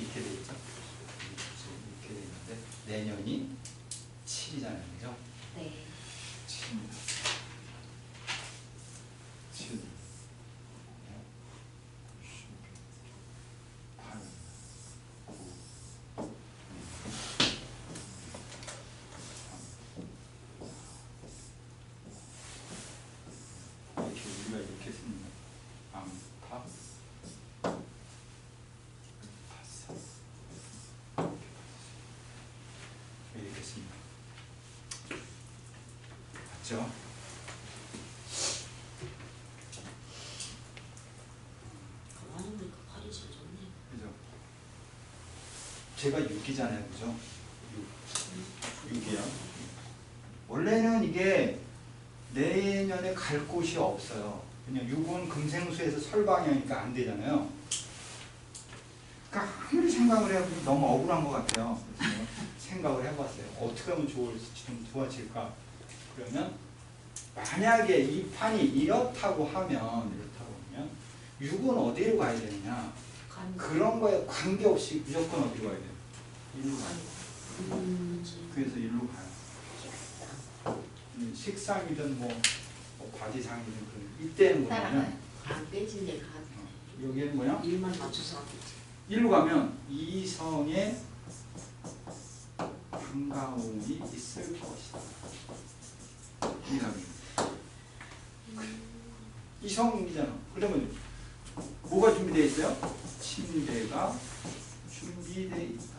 이렇게 돼 있죠? 이렇게 돼 있는데 내년이 7이잖아요, 그죠? 네. 7입니다. 7. 8, 9, 이렇게 우리가 이렇게 씁니다. 암파, 파사 이렇게 씁니다. 팔이 제일 좋네. 그죠? 제가 6이잖아요, 그죠? 6. 6이야. 원래는 이게 내년에 갈 곳이 없어요. 그냥 6은 금생수에서 설방이니까 안 되잖아요. 그러니까 아무리 생각을 해도 너무 억울한 것 같아요. 생각을 해봤어요. 어떻게 하면 좋을지 좀 도와질까? 그러면 만약에 이 판이 이렇다고 하면 이렇다고 하면 6은 어디로 가야 되느냐? 간. 그런 거에 관계없이 무조건 어디로 가야 돼요? 일로 가요. 음, 그래서 일로 가요. 음, 식상이든 뭐, 뭐 과지상이든 그 이때는 뭐냐면 빼진데 간. 어, 여기는 뭐냐? 일만 맞춰서 하겠지. 일로 가면 이성의 반가움이 있을 것이다. 이상이. 이성이잖아. 그러면 뭐가 준비되어 있어요? 침대가 준비되어 있다.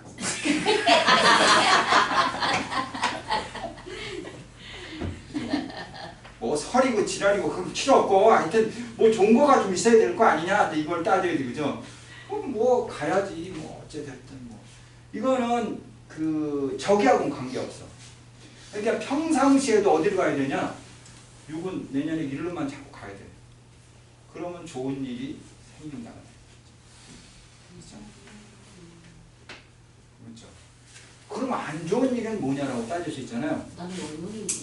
뭐 설이고 지랄이고 그런 거 필요 없고 하여튼 뭐 좋은 거가 좀 있어야 될 거 아니냐 이걸 따져야? 그럼 뭐 가야지 뭐 어찌됐든 뭐 이거는 그 저기하고는 관계없어 그러니까 평상시에도 어디로 가야 되냐 6은 내년에 일로만 자꾸 가야 돼 그러면 좋은 일이 생긴다 그렇죠? 그렇죠? 그럼 안 좋은 일은 뭐냐라고 따질 수 있잖아요 나는 얼마인데.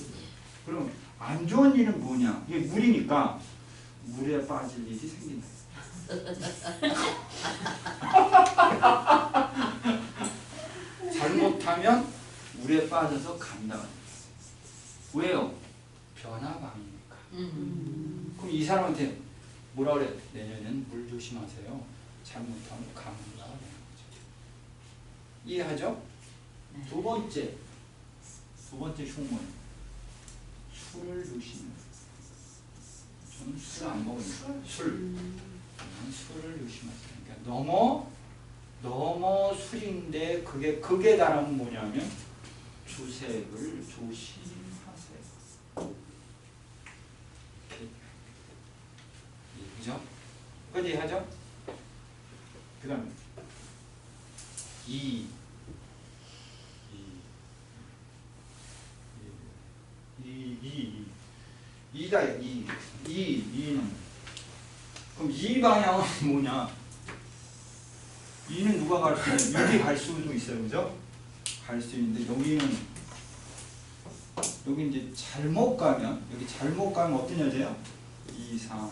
그럼 안 좋은 일은 뭐냐? 이게 물이니까 물에 빠질 일이 생긴다. 잘못하면 물에 빠져서 간다. 왜요? 변화방이니까. 음. 그럼 이 사람한테 뭐라 그래? 내년엔 물 조심하세요. 잘못하면 간다. 이해하죠? 네. 두 번째, 두 번째 흉문. 술을 조심해. 저는 술안 먹으니까 술. 음. 저는 술을 조심하세요. 그러니까 너무 너무 술인데 그게 그게 다른 뭐냐면 주색을 조심 2다 2. 2, 2는. 그럼 2 방향은 뭐냐? 2는 누가 갈 수 있냐? 6이 갈 수도 있어요. 그죠? 갈 수 있는데 여기는 여기 이제 잘못 가면 여기 잘못 가면 어떤 여자예요? 이상한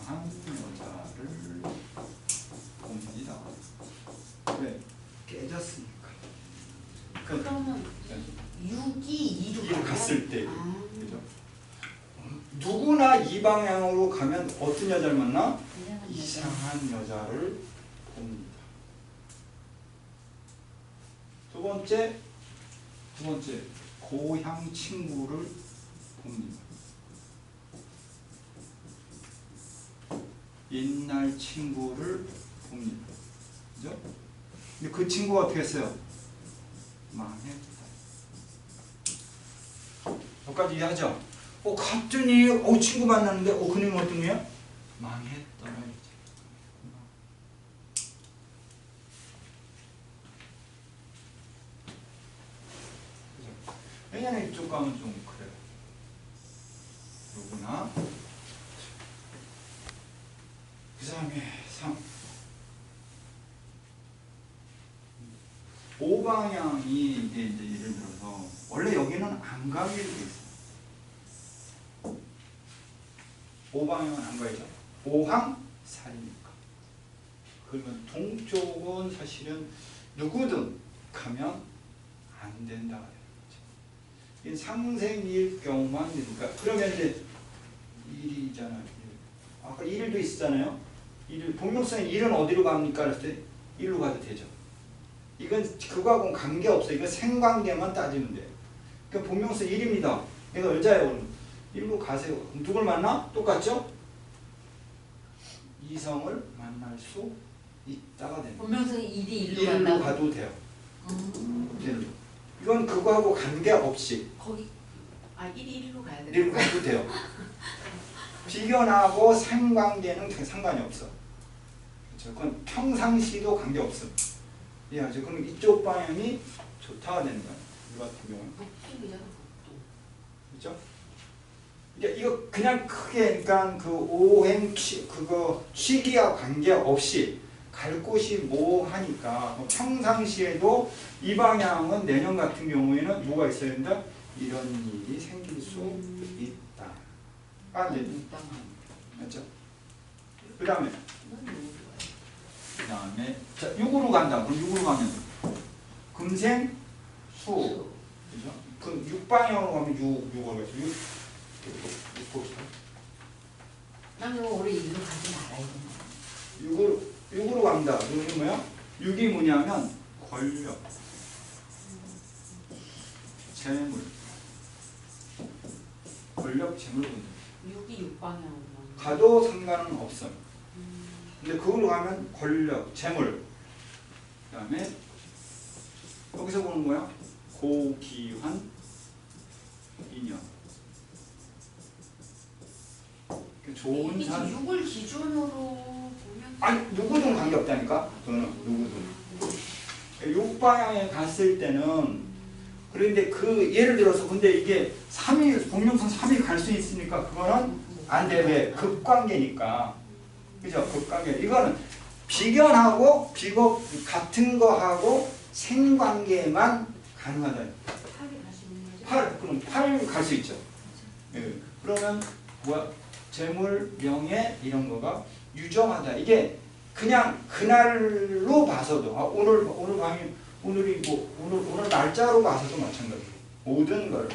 여자를 봅니다. 왜? 깨졌으니까. 그러니까 그러면 6이 2로 갔을 때. 아. 그죠? 누구나 이 방향으로 가면 어떤 여자를 만나? 이상한 여자를 봅니다. 두 번째, 두 번째 고향 친구를 봅니다. 옛날 친구를 봅니다. 그죠? 근데 그 친구가 어떻게 했어요? 망했다. 여기까지 이해하죠? 어, 갑자기 어, 친구 만났는데 어, 그놈이 어떤 이제. 그죠? 왜냐면 이쪽 가면 좀 그래요. 누구나. 그 다음에 3. 오방향이 이게 이제 예를 들어서 원래 여기는 안 가기로 돼 있어요. 오방향은 안 가야죠. 오항 살이니까. 그러면 동쪽은 사실은 누구든 가면 안 된다. 이 상생일 경우만 되니까 그러면 이제 일이잖아요. 일. 아까 일도 있었잖아요. 일 본명성의 일은 어디로 갑니까? 그랬을 때 일로 가도 되죠. 이건 그거하고는 관계 없어요. 이건 생관계만 따지면 돼요. 그러니까 본명성 일입니다. 내가 여자예요. 일로 가세요. 누굴 만나? 똑같죠? 이성을 만날 수 있다가 거예요. 본명성이 일이 일로 일로 간다고. 가도 돼요. 음, 일로. 이건 그거하고 관계없이 거기 아 일이 일로 가야 돼. 일로 가도 돼요. 비견하고 상관계는 상관이 없어. 그렇죠. 그건 평상시도 관계없어. 이해하죠? 그럼 이쪽 방향이 좋다가 되는 거야. 이 같은 경우는. 그렇죠? 이게 이거 그냥 크게 그러니까 그 오행 취 그거 취기와 관계 없이 갈 곳이 뭐 하니까 뭐 평상시에도 이 방향은 내년 같은 경우에는 뭐가 있어야 된다? 이런 일이 생길 수 있다. 아, 네. 맞죠? 그 다음에 그 다음에 자 6으로 간다. 그럼 6으로 가면 금생 수 그죠? 그 6방향으로 가면 6, 6으로 가죠. 6, 6 봅시다. 난 이거 올해 일로 가지 말아야 돼. 6으로, 6으로 간다. 그러면 뭐야? 6이 뭐냐면 권력, 재물, 권력, 재물 분들. 육이 육방향으로 가도 상관은 없어요. 근데 그걸로 가면 권력, 재물. 그 다음에 여기서 보는 거야? 고기환, 인연. 좋은 이게 사 지금 육을 기준으로 보면 아니 누구든 관계 없다니까 그거는 누구든 육방향에 갔을 때는 그런데 그 예를 들어서 근데 이게 3일 공룡선 3일 갈수 있으니까 그거는 안 돼. 왜? 급관계니까. 그죠? 급관계. 이거는 비견하고 비겁 같은 거하고 생관계만 가능하다. 팔이 갈수 있는 거죠. 8 그럼 8 갈 수 있죠. 예. 그러면 뭐야? 재물, 명예 이런 거가 유정하다. 이게 그냥 그날로 봐서도 아, 오늘 오늘 밤이 오늘이 뭐 오늘 오늘 날짜로 봐서도 마찬가지. 모든 걸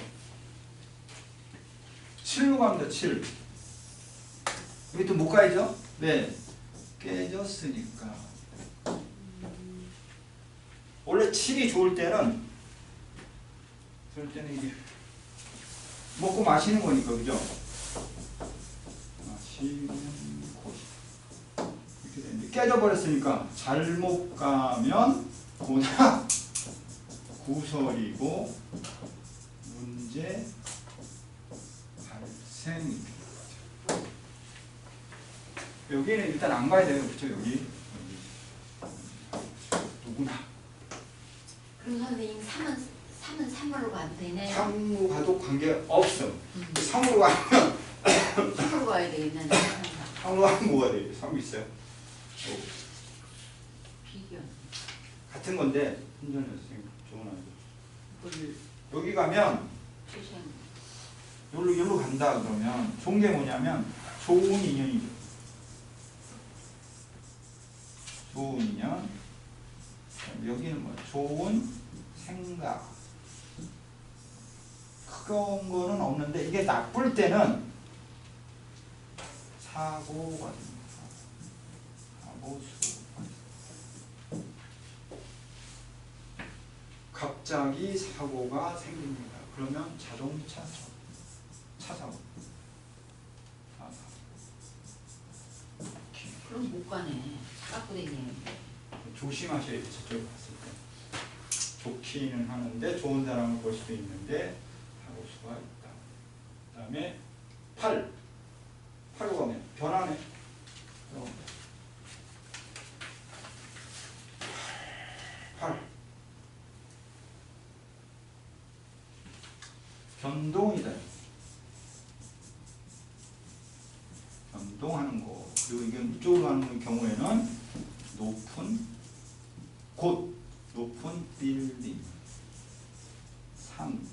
7로 갑니다. 7. 여기 또못 가야죠? 네. 깨졌으니까. 원래 7이 좋을 때는 그럴 때는 이게 먹고 마시는 거니까 그죠? 마시는 곳 이렇게 되는데 깨져버렸으니까 잘못 가면 보다 구설이고 문제 발생 여기는 일단 안 가야 돼요 그렇죠 여기. 누구나 그럼 선생님 3은 3은 3으로 가도 되네. 3로 가도 관계 없음 음. 3으로 가면 3으로 가야 되겠네. 3으로 가면 뭐가 돼요? 3 있어요? 비견. 같은 건데 훈련을 선생님 좋은 아이디어. 물. 여기 가면. 여기로 여기로 간다 그러면 좋은 게 뭐냐면 좋은 인연이죠. 좋은 인연. 여기는 뭐 좋은 생각. 크건 거는 없는데 이게 나쁠 때는 사고가 됩니다. 사고 수가 있어요. 갑자기 사고가 생깁니다. 그러면 자동차 사고, 차 사고, 차 사고. 그럼 못 가네. 깎고 다니는데. 조심하셔야 돼 저쪽 갔을 때. 좋기는 하는데 좋은 사람을 볼 수도 있는데 사고 수가 있다. 그 다음에 8. 8로 가면 변하네. 어. 8. 변동이다. 변동하는 거. 그리고 이건 이쪽으로 가는 경우에는 높은 곳, 높은 빌딩, 산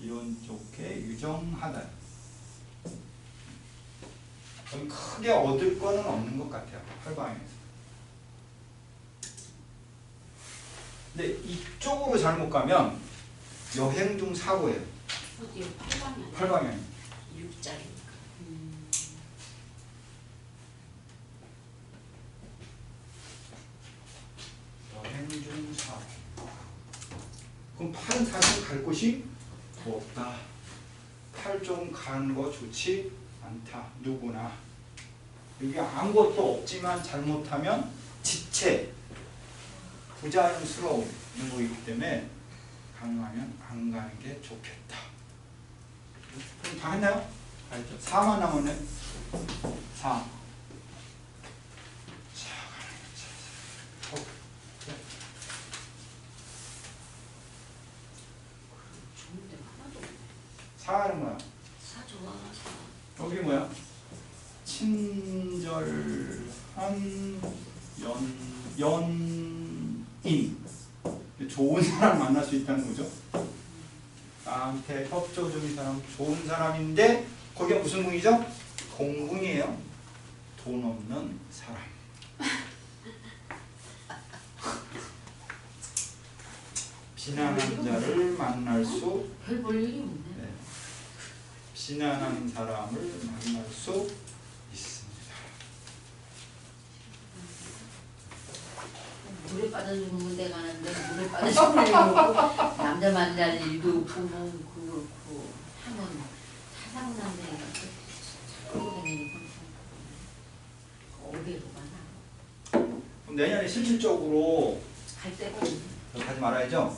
이런 쪽에 유정하다. 크게 얻을 거는 없는 것 같아요. 팔방에서. 근데 이쪽으로 잘못 가면 여행 중 사고예요. 팔방향. 팔방향. 육자리. 행중사 그럼 팔은 사실 갈 곳이 없다. 팔 좀 가는 거 좋지 않다. 누구나. 여기 아무것도 없지만 잘못하면 지체, 부자연스러운 거이기 때문에 가능하면 안 가는 게 좋겠다. 그럼 다 했나요? 알죠? 4만 남았네. 4. 자, 어, 네. 좋은 데가 하나도 없네. 4는 뭐야? 사 좋아 사. 여기 뭐야? 친절한 연 연인 좋은 사람 만날 수 있다는 거죠. 나한테 협조적인 사람, 좋은 사람인데 거기가 무슨 궁이죠? 공궁이에요. 돈 없는 사람. 비난한 자를 만날 수. 네. 비난한 사람을 만날 수 있습니다. 물에 빠져 죽는 데 가는데 물에 빠져 죽는 일도 없고 남자 만날 일도 뭐 그렇고 하면 사상난 데가 끌고 다니니까 어디로 가나 그럼 내년에 실질적으로 갈 없네. 여기 가지 말아야죠.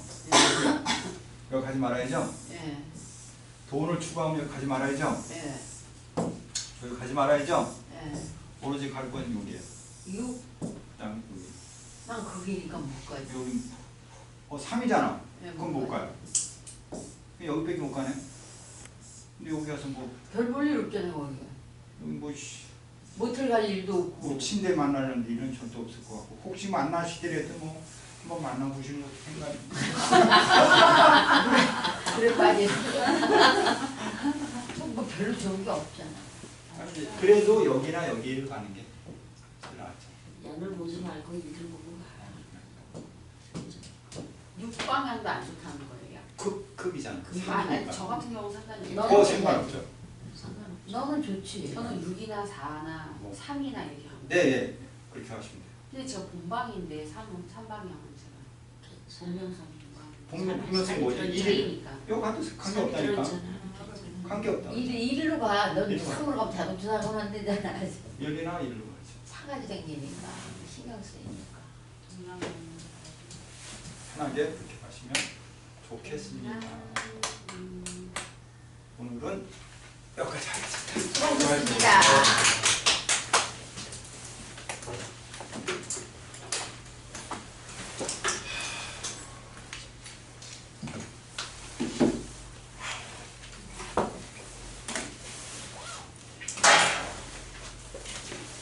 여기 가지 말아야죠. 예, 돈을 추구하면 여기 가지 말아야죠. 예, 여기 가지 말아야죠. 예. 오로지 갈건 여기에요. 이거 그다음 여기. 난 거기니까 못 가지. 여기 어 3이잖아. 예, 그럼 못 가요. 그럼 여기밖에 못 가네. 근데 여기 가서 뭐 별 볼 일 없잖아 거기. 여기 뭐 씨, 모텔 갈 일도 없고. 뭐 침대 만나는 일은 절대 없을 것 같고 혹시 만나시더라도 뭐 한번 만나보시는 것도 생각이 그래 빠지. 뭐 별로 좋은 게 없잖아. 아니, 그래도 여기나 여기를 가는 게 제일 낫죠. 양을 보지 말고 일을 보고 가. 육방향도 안 좋다는 거예요. 극 극이잖아. 아니, 저 같은 경우 상관이 너- 그거 상관없죠. 너는 좋지. 저는 6이나 4나 뭐. 3이나 이렇게 하고 네, 네. 그렇게 하시면 돼요. 근데 저 본방인데 3, 3방향은 제가 보면서 복면 복면생 뭐지? 일이 일이니까 이거 가도 관계 없다니까. 관계 없다. 일 일로 가. 넌 일로 가. 상으로 가면 자동차 사고 안 되잖아. 여기나 일로 가죠. 차가지 생기니까 신경 쓰이니까. 동양은 편하게 그렇게 가시면 좋겠습니다. 음, 오늘은 여기까지 하겠습니다. 수고하셨습니다.